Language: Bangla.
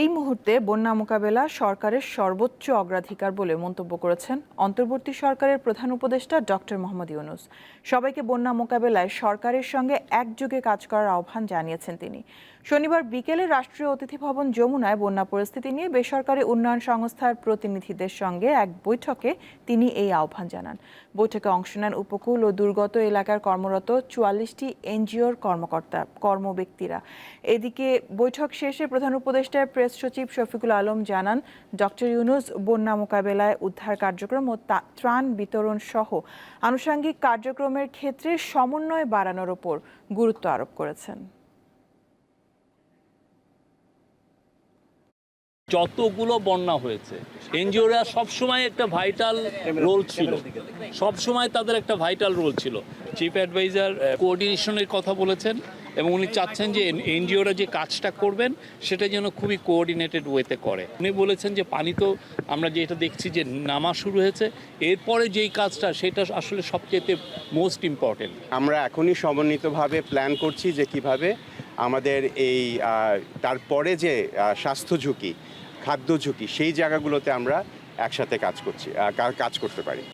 এই মুহূর্তে বন্যা মোকাবেলা সরকারের সর্বোচ্চ অগ্রাধিকার বলে মন্তব্য করেছেন অন্তর্বর্তী সরকারের প্রধান উপদেষ্টা ডক্টর মোহাম্মদ ইউনুস। সবাইকে বন্যা মোকাবেলায় সরকারের সঙ্গে একযোগে কাজ করার আহ্বান জানিয়েছেন তিনি। শনিবার বিকেলে রাষ্ট্রীয় অতিথি ভবন যমুনায় বন্যা পরিস্থিতি নিয়ে বেসরকারি উন্নয়ন সংস্থার প্রতিনিধিদের সঙ্গে এক বৈঠকে তিনি এই আহ্বান জানান। বৈঠকে অংশ নেন উপকূল ও দুর্গত এলাকার কর্মরত চুয়াল্লিশটি এনজিওর কর্মকর্তা, কর্মব্যক্তিরা। এদিকে বৈঠক শেষে প্রধান উপদেষ্টার প্রেস সচিব শফিকুল আলম জানান, ডক্টর ইউনুস বন্যা মোকাবেলায় উদ্ধার কার্যক্রম ও ত্রাণ বিতরণ সহ আনুষাঙ্গিক কার্যক্রমের ক্ষেত্রে সমন্বয় বাড়ানোর ওপর গুরুত্ব আরোপ করেছেন। যতগুলো বন্যা হয়েছে, এনজিওরা সবসময় একটা ভাইটাল রোল ছিল। সবসময় তাদের একটা ভাইটাল রোল ছিল। চিফ অ্যাডভাইজার কোঅর্ডিনেশনের কথা বলেছেন এবং উনি চাচ্ছেন যে এনজিওরা যে কাজটা করবেন, সেটা যেন খুবই কোঅর্ডিনেটেড ওয়েতে করে। উনি বলেছেন যে পানি তো আমরা যেটা দেখছি যে নামা শুরু হয়েছে, এরপরে যেই কাজটা, সেটা আসলে সবচেয়ে মোস্ট ইম্পর্টেন্ট আমরা এখনই সমন্বিতভাবে প্ল্যান করছি যে কীভাবে আমাদের এই তারপরে যে স্বাস্থ্য ঝুঁকি, খাদ্য ঝুঁকি, সেই জায়গাগুলোতে আমরা একসাথে কাজ করছি কাজ করতে পারি।